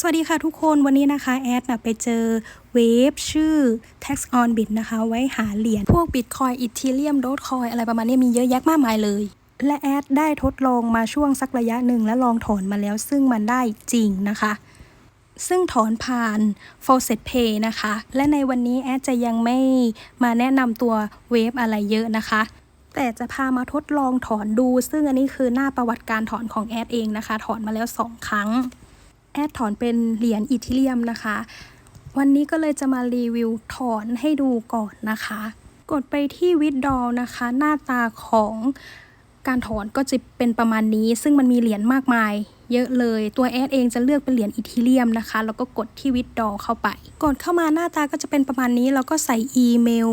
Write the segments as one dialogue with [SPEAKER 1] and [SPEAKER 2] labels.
[SPEAKER 1] สวัสดีค่ะทุกคนวันนี้นะคะแอดนะไปเจอเว็บชื่อ tax on bit นะคะ ไว้หาเหรียญพวก Bitcoin Ethereum Dogecoin อะไรประมาณนี้มีเยอะแยะมากมายเลย และแอดได้ทดลองมาช่วงสักระยะหนึ่งและลองถอนมาแล้วซึ่งมันได้จริงนะคะ ซึ่งถอนผ่าน f a u c e t Pay นะคะ และในวันนี้แอดจะยังไม่มาแนะนำตัวเว็บอะไรเยอะนะคะแต่จะพามาทดลองถอนดู ซึ่งอันนี้คือหน้าประวัติการถอนของแอดเองนะคะ ถอนมาแล้ว 2 ครั้ง แอดถอนเป็นเหรียญอีทิเลียมนะคะ วันนี้ก็เลยจะมารีวิวถอนให้ดูก่อนนะคะ กดไปที่วิดดอลนะคะ หน้าตาของการถอนก็จะเป็นประมาณนี้ ซึ่งมันมีเหรียญมากมาย เยอะเลย ตัวแอดเองจะเลือกเป็นเหรียญอีทิเลียมนะคะ แล้วก็กดที่วิดดอเข้าไป กดเข้ามาหน้าตาก็จะเป็นประมาณนี้ แล้วก็ใส่อีเมล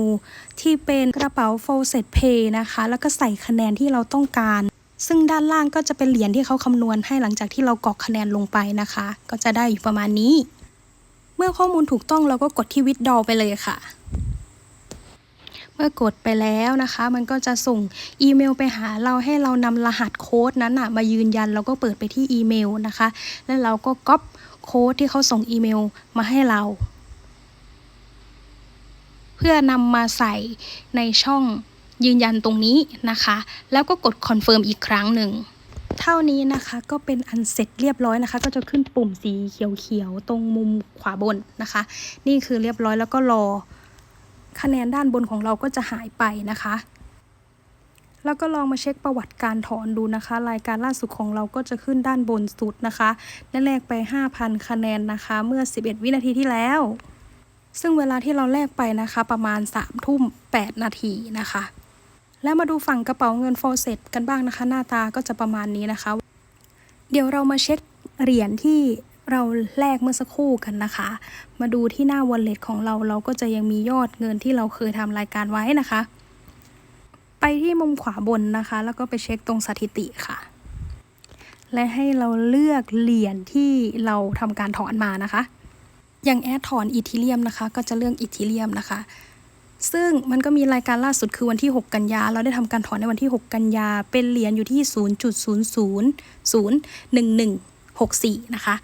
[SPEAKER 1] ที่เป็นกระเป๋า f o l s e t Pay นะคะ แล้วก็ใส่คะแนนที่เราต้องการ ซึ่งด้านล่างก็จะเป็นเหรียญที่เขาคำนวณให้หลังจากที่เรากรอกคะแนนลงไปนะคะ ก็จะได้อยู่ประมาณนี้ เมื่อข้อมูลถูกต้องเราก็กดที่วิดดอไปเลยค่ะ เมื่อกดไปแล้วนะคะ มันก็จะส่งอีเมลไปหาเราให้เรานำรหัสโค้ดนั้นนะมายืนยันแล้วก็เปิดไปที่อีเมลนะคะ แล้วเราก็ก๊อปโค้ดที่เขาส่งอีเมลมาให้เรา เพื่อนำมาใส่ในช่อง ยืนยันตรงนี้นะคะ แล้วก็กดคอนเฟิร์มอีกครั้งหนึ่งเท่านี้นะคะก็เป็นอันเสร็จเรียบร้อยนะคะ ก็จะขึ้นปุ่มสีเขียวๆตรงมุมขวาบนนะคะ นี่คือเรียบร้อยแล้วก็รอคะแนนด้านบนของเราก็จะหายไปนะคะ แล้วก็ลองมาเช็คประวัติการถอนดูนะคะ รายการล่าสุดของเราก็จะขึ้นด้านบนสุดนะคะและแลกไป 5,000 คะแนนนะคะ เมื่อ 11 วินาทีที่แล้ว ซึ่งเวลาที่เราแลกไปนะคะ ประมาณ3ทุ่ม8นาทีนะคะ แล้วมาดูฝั่งกระเป๋าเงินฟเซตกันบ้างนะคะ หน้าตาก็จะประมาณนี้นะคะ เดี๋ยวเรามาเช็คเหรียญที่เราแลกเมื่อสักครู่กันนะคะ มาดูที่หน้า wallet ของเราเราก็จะยังมียอดเงินที่เราเคยทำรายการไว้นะคะ ไปที่มุมขวาบนนะคะ แล้วก็ไปเช็คตรงสถิติค่ะ และให้เราเลือกเหรียญที่เราทำการถอนมานะคะ อย่างแอดถอนอีทิเลียมนะคะ ก็จะเลือกอีทิเลียมนะคะ ซึ่งมันก็มีรายการล่าสุดคือวันที่ 6 กันยา เราได้ทำการถอนในวันที่ 6 กันยา เป็นเหรียญอยู่ที่ 0.0001164 นะคะ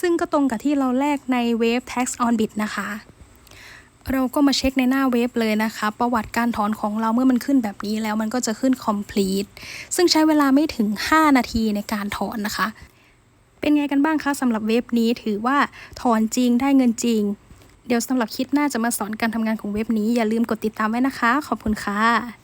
[SPEAKER 1] ซึ่งก็ตรงกับที่เราแลกในเว็บ tax on bit นะคะ เราก็มาเช็คในหน้าเว็บเลยนะคะ ประวัติการถอนของเราเมื่อมันขึ้นแบบนี้แล้วมันก็จะขึ้น complete ซึ่งใช้เวลาไม่ถึง 5 นาทีในการถอนนะคะ เป็นไงกันบ้างคะสำหรับเว็บนี้ถือว่าถอนจริงได้เงินจริง เดี๋ยวสำหรับคลิปหน้าจะมาสอนการทำงานของเว็บนี้อย่าลืมกดติดตามไว้นะคะ ขอบคุณค่ะ